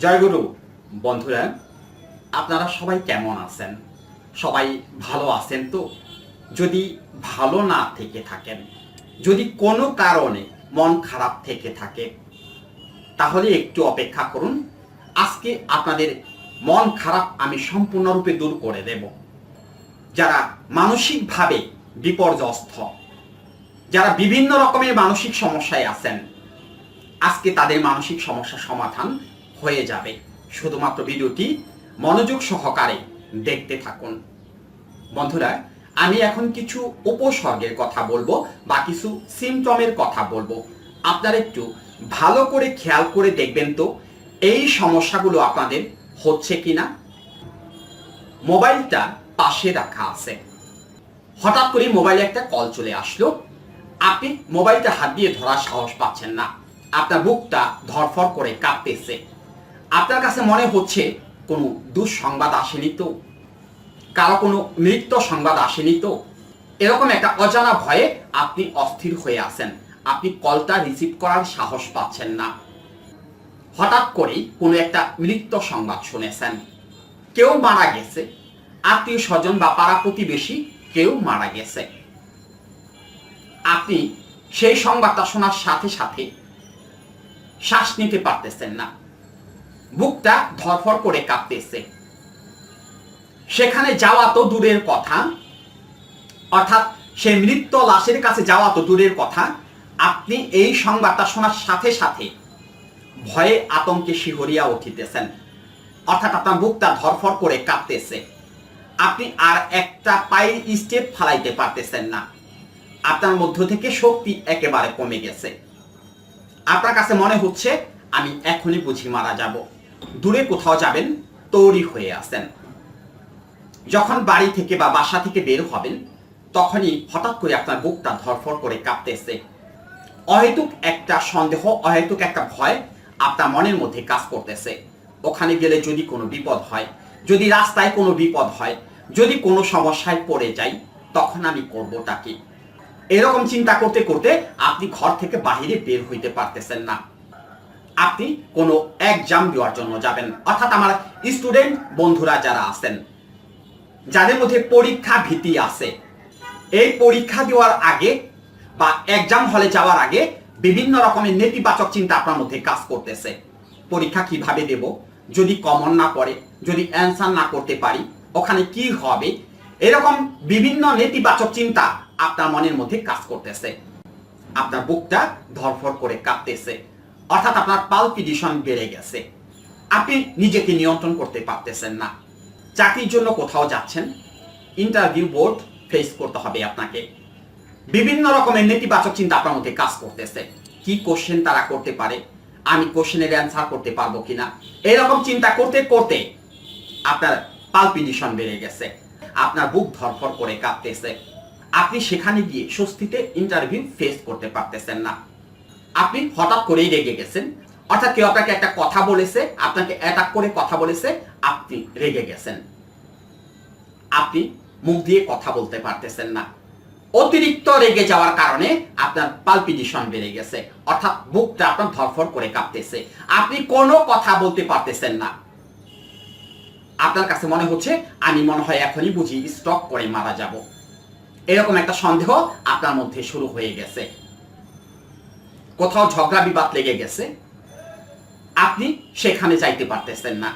জয়গুরু বন্ধুরা, আপনারা সবাই কেমন আছেন? সবাই ভালো আছেন তো? যদি ভালো না থেকে থাকেন, যদি কোনো কারণে মন খারাপ থেকে থাকে, তাহলে একটু অপেক্ষা করুন। আজকে আপনাদের মন খারাপ আমি সম্পূর্ণরূপে দূর করে দেব। যারা মানসিকভাবে বিপর্যস্ত, যারা বিভিন্ন রকমের মানসিক সমস্যায় আছেন, আজকে তাদের মানসিক সমস্যা সমাধান হয়ে যাবে। শুধুমাত্র ভিডিওটি মনোযোগ সহকারে দেখতে থাকুন। বন্ধুরা, আমি এখন কিছু উপসর্গের কথা বলব, বা কিছু সিমটমের কথা বলব। আপনারা একটু ভালো করে খেয়াল করে দেখবেন তো, এই সমস্যাগুলো আপনাদের হচ্ছে কিনা? মোবাইলটা পাশে রাখা আছে। হঠাৎ করে মোবাইলে একটা কল চলে আসলো। আপনি মোবাইলটা হাত দিয়ে ধরার সাহস পাচ্ছেন না। আপনার বুকটা ধরফর করে কাঁপতেছে। আপনার কাছে মনে হচ্ছে কোনো দুঃসংবাদ আসেনি তো? কারও কোনো মৃত্যু সংবাদ আসেনি তো? এরকম একটা অজানা ভয়ে আপনি অস্থির হয়ে আছেন। আপনি কলটা রিসিভ করার সাহস পাচ্ছেন না। হঠাৎ করেই কোনো একটা মৃত্যু সংবাদ শুনেছেন। কেউ মারা গেছে। আত্মীয় স্বজন বা পাড়া প্রতিবেশী কেউ মারা গেছে। আপনি সেই সংবাদটা শোনার সাথে সাথে শ্বাস নিতে পারতেছেন না। বুকটা ধরফর করে কাঁপতেছে। সেখানে যাওয়া তো দূরের কথা। অর্থাৎ সেই মৃত লাশের কাছে যাওয়া তো দূরের কথা। আপনি এই সংবাদটা শোনার সাথে সাথে ভয়ে আতঙ্কে শিহরিয়া উঠিতেছেন। অর্থাৎ আপনার বুকটা ধরফর করে কাঁপতেছে। আপনি আর একটা পায়ের স্টেপ ফালাইতে পারতেছেন না। আপনার মধ্য থেকে শক্তি একেবারে কমে গেছে। আপনার কাছে মনে হচ্ছে, আমি এখনই বুঝি মারা যাব। দূরে কোথাও যাবেন, তৈরি হয়ে আসেন। যখন বাড়ি থেকে বা বাসা থেকে বের হবেন, তখনই হঠাৎ করে আপনার বুকটা ধরফর করে কাঁপতেছে। অহেতুক একটা সন্দেহ, অহেতুক একটা ভয় আপনার মনের মধ্যে কাজ করতেছে। ওখানে গেলে যদি কোনো বিপদ হয়, যদি রাস্তায় কোনো বিপদ হয়, যদি কোনো সমস্যায় পড়ে যাই, তখন আমি করবোটা কি? এরকম চিন্তা করতে করতে আপনি ঘর থেকে বাহিরে বের হইতে পারতেছেন না। আপনি কোনো এক্সাম দেওয়ার জন্য যাবেন। অর্থাৎ আমার স্টুডেন্ট বন্ধুরা যারা আছেন, যাদের মধ্যে পরীক্ষা ভীতি আছে, এই পরীক্ষা দেওয়ার আগে বা এক্সাম হলে যাওয়ার আগে বিভিন্ন রকমের নেতিবাচক চিন্তা আপনার মধ্যে কাজ করতেছে। পরীক্ষা কীভাবে দেব? যদি কমন না পড়ে, যদি অ্যান্সার না করতে পারি, ওখানে কি হবে? এরকম বিভিন্ন নেতিবাচক চিন্তা আপনার মনের মধ্যে কাজ করতেছে। আপনার বুকটা ধরফর করে কাঁপতেছে। অর্থাৎ আপনার পালপিটিশন বেড়ে গেছে। আপনি নিজেকে নিয়ন্ত্রণ করতে পারতেছেন না। চাকরির জন্য কোথাও যাচ্ছেন। ইন্টারভিউ বোর্ড ফেস করতে হবে আপনাকে। বিভিন্ন রকমের নেতিবাচক চিন্তা আপনার মধ্যে কাজ করতেছে। কি কোশ্চেন তারা করতে পারে? আমি কোশ্চেনের অ্যান্সার করতে পারব কিনা? এরকম চিন্তা করতে করতে আপনার পালপিটিশন বেড়ে গেছে। আপনার বুক ধরফর করে কাঁপতেছে। আপনি সেখানে গিয়ে স্বস্তিতে ইন্টারভিউ ফেস করতে পারতেছেন না। আপনি হঠাৎ করেই রেগে গেছেন। অর্থাৎ কেউ আপনাকে একটা কথা বলেছে, আপনাকে অ্যাটাক করে কথা বলেছে, আপনি রেগে গেছেন। আপনি মুখ দিয়ে কথা বলতে পারতেছেন না। অতিরিক্ত রেগে যাওয়ার কারণে আপনার পালপিটিশন বেড়ে গেছে। অর্থাৎ বুকটা আপনার ধরফর করে কাঁপতেছে। আপনি কোনো কথা বলতে পারতেছেন না। আপনার কাছে মনে হচ্ছে, আমি মনে হয় এখনই বুঝি স্টক করে মারা যাব। এরকম একটা সন্দেহ আপনার মধ্যে শুরু হয়ে গেছে। কোথাও ঝগড়া বিবাদ লেগে গেছে, আপনি সেখানে যাইতে পারতেছেন না।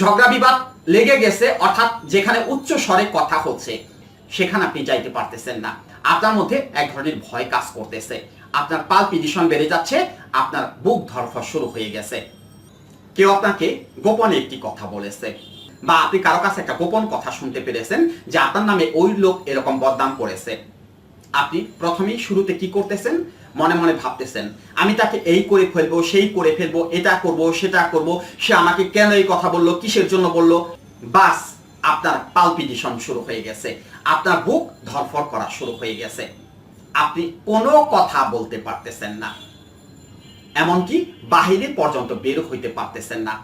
ঝগড়া বিবাদ লেগে গেছে, অর্থাৎ যেখানে উচ্চ স্বরে কথা হচ্ছে, সেখানে আপনি যাইতে পারতেছেন না। আপনার মধ্যে এক ধরনের ভয় কাজ করতেছে। আপনার পালপিটিশন বেড়ে যাচ্ছে, আপনার বুক ধরফর শুরু হয়ে গেছে। কেউ আপনাকে গোপনে একটি কথা বলেছে, বা আপনি কারও কাছে একটা গোপন কথা শুনতে পেরেছেন, যে আপনার নামে ওই লোক এরকম বদনাম করেছে। আপনি প্রথমেই শুরুতে কি করতেছেন? মনে মনে ভাবতেছেন, আমি তাকে এই করে ফেলব, সেই করে ফেলব, এটা করব, সেটা করব, সে আমাকে কেন এই কথা বলল, কিসের জন্য বলল? বাস, আপনার পালপিটিশন শুরু হয়ে গেছে। আপনার বুক ধরফর করা শুরু হয়ে গেছে। আপনি কোনো কথা বলতে পারতেছেন না। এমনকি বাহিরে পর্যন্ত বের হইতে পারতেছেন না।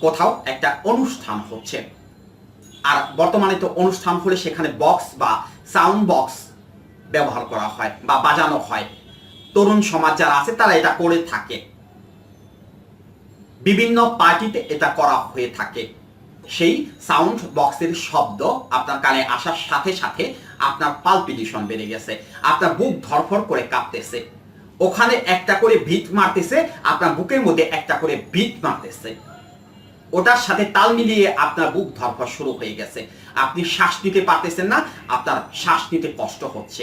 কোথাও একটা অনুষ্ঠান হচ্ছে। আর বর্তমানে তো অনুষ্ঠান হলে সেখানে বক্স বা সাউন্ড বক্স ব্যবহার করা হয় বা বাজানো হয়। তরুণ সমাজ যারা আছে, তারা এটা করে থাকে। বিভিন্ন পার্টিতে এটা করা হয়ে থাকে। সেই সাউন্ড বক্সের শব্দ আপনার কানে আসার সাথে সাথে আপনার পালপিটিশন বেড়ে গেছে। আপনার বুক ধরফর করে কাঁপতেছে। ওখানে একটা করে ভিত মারতেছে, আপনার বুকের মধ্যে একটা করে ভিত মারতেছে। ওটার সাথে তাল মিলিয়ে আপনার বুক ধরফর শুরু হয়ে গেছে। আপনি শ্বাস নিতে পারতেছেন না, আপনার শ্বাস নিতে কষ্ট হচ্ছে।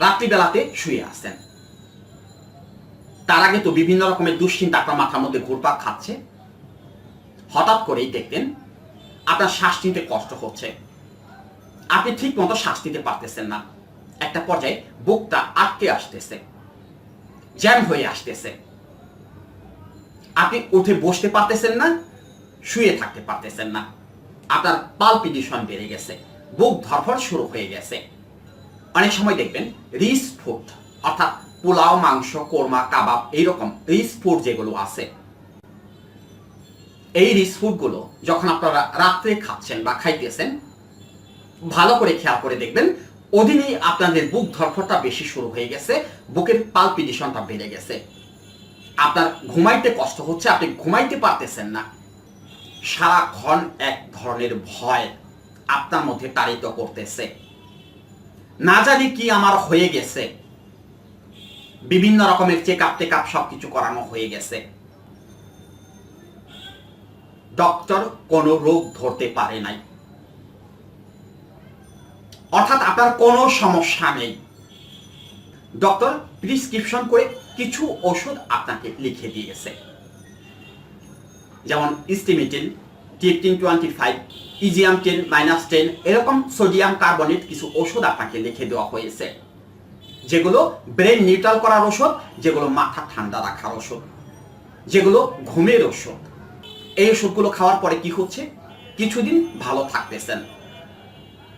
রাত্রিবেলাতে শুয়ে আছেন। তার আগে তো বিভিন্ন রকমের দুশ্চিন্তা আপনার মাথার মধ্যে ঘুরপাক খাচ্ছে। হঠাৎ করেই দেখতেন আপনার শ্বাস নিতে কষ্ট হচ্ছে। আপনি ঠিক মতো শ্বাস নিতে পারতেছেন না। একটা পর্যায়ে বুকটা আটকে আসতেছে, জ্যাম হয়ে আসতেছে। আপনি উঠে বসতে পারতেছেন না, শুয়ে থাকতে পারতেছেন না। আপনার পালপিটিশন বেড়ে গেছে, বুক ধরফর শুরু হয়ে গেছে। অনেক সময় দেখবেন রিস ফুড অর্থাৎ পোলাও, মাংস, কোরমা, কাবাব, এইরকম রিস ফুড যেগুলো আছে, এই রিস ফুডগুলো যখন আপনারা রাত্রে খাচ্ছেন বা খাইতেছেন, ভালো করে খেয়াল করে দেখবেন অধীনেই আপনাদের বুক ধরফরটা বেশি শুরু হয়ে গেছে, বুকের পালপিটিশনটা বেড়ে গেছে। আপনার ঘুমাইতে কষ্ট হচ্ছে, আপনি ঘুমাইতে পারতেছেন না। সারাক্ষণ এক ধরনের ভয় আপনার মধ্যে তাড়িত করতেছে। না জানি কি আমার হয়ে গেছে। বিভিন্ন রকমের চেক আপ টেক আপ সবকিছু করানো হয়ে গেছে। ডক্টর কোনো রোগ ধরতে পারে নাই। অর্থাৎ আপনার কোনো সমস্যা নেই। ডক্টর প্রিসক্রিপশন করে কিছু ওষুধ আপনাকে লিখে দিয়েছে। যেমন ইস্টিমিটিন টিপটিন টোয়েন্টি ফাইভ ইজিয়াম টেন মাইনাস টেন এরকম সোডিয়াম কার্বনেট কিছু ওষুধ আপনাকে লিখে দেওয়া হয়েছে। যেগুলো ব্রেন নিউট্রাল করার ওষুধ যেগুলো মাথা ঠান্ডা রাখার ওষুধ যেগুলো ঘুমের ওষুধ এই ওষুধগুলো খাওয়ার পরে কি হচ্ছে? কিছুদিন ভালো থাকতেছেন।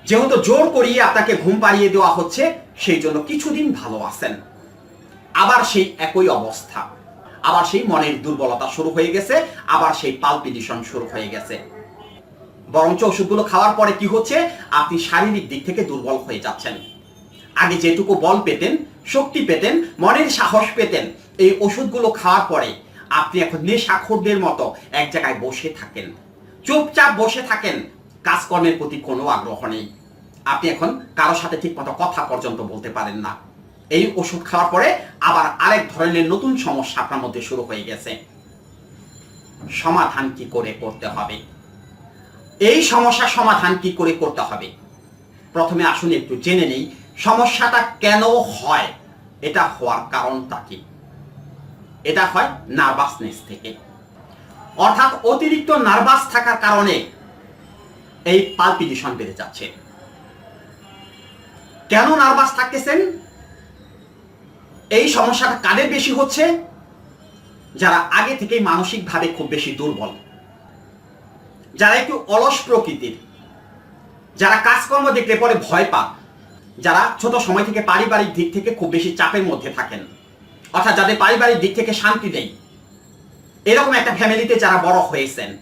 যেহেতু জোর করিয়ে আপনাকে ঘুম পাড়িয়ে দেওয়া হচ্ছে, সেই জন্য কিছুদিন ভালো আছেন। আবার সেই একই অবস্থা। আবার সেই মনের দুর্বলতা শুরু হয়ে গেছে, আবার সেই পালপিটিশন শুরু হয়ে গেছে। বরঞ্চ ওষুধগুলো খাওয়ার পরে কি হচ্ছে? আপনি শারীরিক দিক থেকে দুর্বল হয়ে যাচ্ছেন। আগে যেটুকু বল পেতেন, শক্তি পেতেন, মনের সাহস পেতেন, এই ওষুধগুলো খাওয়ার পরে আপনি এখন নেশাখোরদের মতো এক জায়গায় বসে থাকেন। চুপচাপ বসে থাকেন, কাজকর্মের প্রতি কোনো আগ্রহ নেই। আপনি এখন কারোর সাথে ঠিক মতো কথা পর্যন্ত বলতে পারেন না। এই ওষুধ খাওয়ার পরে আবার আরেক ধরনের নতুন সমস্যা আপনার মধ্যে শুরু হয়ে গেছে। সমাধান কি করে করতে হবে? এই সমস্যার সমাধান কি করে করতে হবে? প্রথমে আসুন একটু জেনে নেই, সমস্যাটা কেন হয়? এটা হওয়ার কারণটা কি? এটা হয় নার্ভাসনেস থেকে। অর্থাৎ অতিরিক্ত নার্ভাস থাকার কারণে এই পালপিটিশন বেড়ে যাচ্ছে। কেন নার্ভাস থাকতেছেন? এই সমস্যাটা কাদের বেশি হচ্ছে? যারা আগে থেকেই মানসিকভাবে খুব বেশি দুর্বল। যারা একটু অলস প্রকৃতির। যারা কাজকর্ম দেখলে পরে ভয় পান যারা ছোট সময় থেকে পারিবারিক দিক থেকে খুব বেশি চাপের মধ্যে থাকেন। অর্থাৎ যাদের পারিবারিক দিক থেকে শান্তি নেই। এরকম একটা ফ্যামিলিতে যারা বড় হয়েছেন,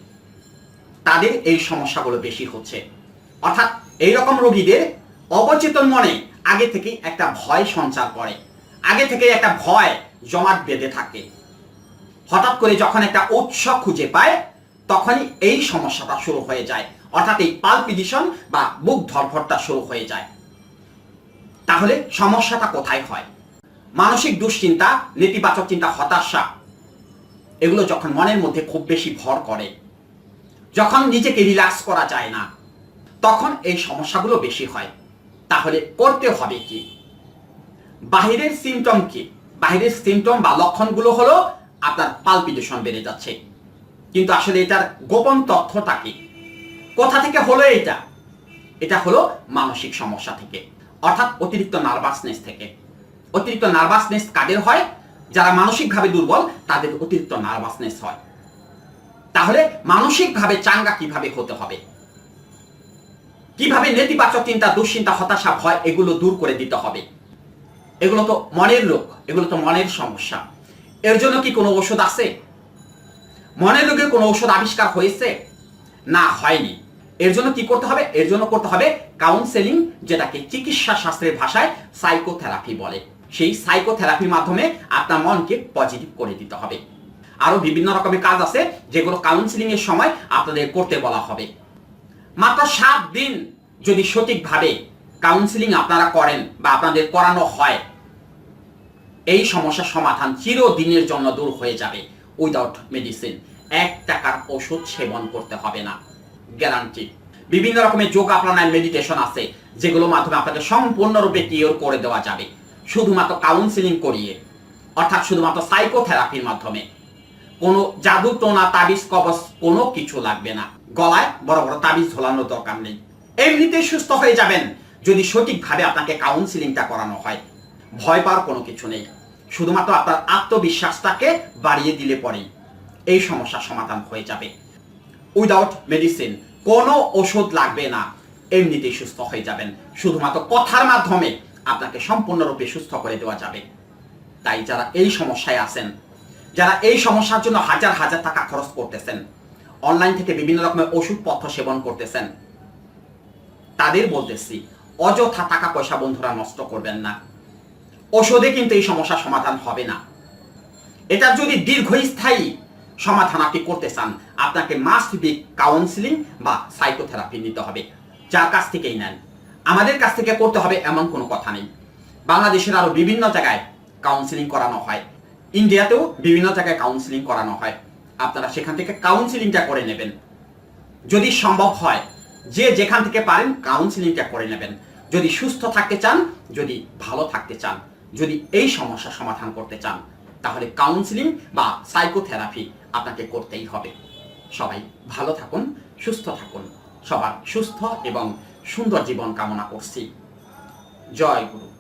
তাদের এই সমস্যাগুলো বেশি হচ্ছে। অর্থাৎ এইরকম রোগীদের অবচেতন মনে আগে থেকেই একটা ভয় সঞ্চার করে। আগে থেকে একটা ভয় জমাট বেঁধে থাকে। হঠাৎ করে যখন একটা উৎস খুঁজে পায়, তখনই এই সমস্যাটা শুরু হয়ে যায়। অর্থাৎ এই পালপিটিশন বা বুক ধরফরটা শুরু হয়ে যায়। তাহলে সমস্যাটা কোথায় হয়? মানসিক দুশ্চিন্তা, নেতিবাচক চিন্তা, হতাশা, এগুলো যখন মনের মধ্যে খুব বেশি ভর করে, যখন নিজেকে রিল্যাক্স করা যায় না, তখন এই সমস্যাগুলো বেশি হয়। তাহলে করতে হবে কি? বাহিরের সিমটম কি? বাহিরের সিমটম বা লক্ষণগুলো হলো আপনার পালপিটেশন বেড়ে যাচ্ছে। কিন্তু আসলে এটার গোপন তথ্যটা কি? কোথা থেকে হলো এটা? এটা হলো মানসিক সমস্যা থেকে, অর্থাৎ অতিরিক্ত নার্ভাসনেস থেকে। অতিরিক্ত নার্ভাসনেস কাদের হয়? যারা মানসিকভাবে দুর্বল, তাদের অতিরিক্ত নার্ভাসনেস হয়। তাহলে মানসিকভাবে চাঙ্গা কীভাবে হতে হবে? কীভাবে নেতিবাচক চিন্তা, দুশ্চিন্তা, হতাশা, ভয়, এগুলো দূর করে দিতে হবে? এগুলো তো মনের রোগ এগুলো তো মনের সমস্যা। এর জন্য কি কোনো ওষুধ আছে? মনের রোগের কোনো ওষুধ আবিষ্কার হয়েছে? না, হয়নি। এর জন্য কি করতে হবে? এর জন্য করতে হবে কাউন্সেলিং যেটাকে চিকিৎসা শাস্ত্রের ভাষায় সাইকোথেরাপি বলে। সেই সাইকোথেরাপির মাধ্যমে আপনার মনকে পজিটিভ করে দিতে হবে। আরও বিভিন্ন রকমের কাজ আছে, যেগুলো কাউন্সিলিং এর সময় আপনাদের করতে বলা হবে। মাত্র সাত দিন যদি সঠিকভাবে কাউন্সিলিং আপনারা করেন বা আপনাদের করানো হয় এই সমস্যার সমাধান চিরদিনের জন্য দূর হয়ে যাবে। উইদাউট মেডিসিন এক টাকার ওষুধ সেবন করতে হবে না। গ্যারান্টি বিভিন্ন রকমের যোগা প্রাণায়াম মেডিটেশন আছে, যেগুলোর মাধ্যমে আপনাদের সম্পূর্ণরূপে কিওর করে দেওয়া যাবে। শুধুমাত্র কাউন্সিলিং করিয়ে, অর্থাৎ শুধুমাত্র সাইকোথেরাপির মাধ্যমে। কোনো জাদু টোনা, তাবিজ, কবচ, কোনো কিছু লাগবে না। গলায় বড় বড় তাবিজ ঝোলানোর দরকার নেই। এমনিতেই সুস্থ হয়ে যাবেন। যদি সঠিকভাবে আপনাকে কাউন্সিলিংটা করানো হয় ভয় পাওয়ার কোনো কিছু নেই। শুধুমাত্র আপনার আত্মবিশ্বাসটাকে বাড়িয়ে দিলে পরেই এই সমস্যার সমাধান হয়ে যাবে। উইদাউট মেডিসিন কোনো ওষুধ লাগবে না। এমনিতেই সুস্থ হয়ে যাবেন। শুধুমাত্র কথার মাধ্যমে আপনাকে সম্পূর্ণরূপে সুস্থ করে দেওয়া যাবে। তাই যারা এই সমস্যায় আছেন, যারা এই সমস্যার জন্য হাজার হাজার টাকা খরচ করতেছেন অনলাইন থেকে বিভিন্ন রকমের ওষুধপত্র সেবন করতেছেন, তাদের বলতেছি, অযথা টাকা পয়সা বন্ধুরা নষ্ট করবেন না। ওষুধে কিন্তু এই সমস্যার সমাধান হবে না। এটা যদি দীর্ঘস্থায়ী সমাধান আপনি করতে চান, আপনাকে মাস্ট বি কাউন্সিলিং বা সাইকোথেরাপি নিতে হবে। যার কাছ থেকেই নেন। আমাদের কাছ থেকে করতে হবে এমন কোনো কথা নেই। বাংলাদেশের আরও বিভিন্ন জায়গায় কাউন্সিলিং করানো হয়। ইন্ডিয়াতেও বিভিন্ন জায়গায় কাউন্সিলিং করানো হয়। আপনারা সেখান থেকে কাউন্সিলিংটা করে নেবেন। যদি সম্ভব হয়, যে যেখান থেকে পারেন কাউন্সিলিংটা করে নেবেন। যদি সুস্থ থাকতে চান, যদি ভালো থাকতে চান। যদি এই সমস্যা সমাধান করতে চান, তাহলে কাউন্সিলিং বা সাইকোথেরাপি আপনাকে করতেই হবে। সবাই ভালো থাকুন, সুস্থ থাকুন। সবার সুস্থ এবং সুন্দর জীবন কামনা করছি। জয় গুরু।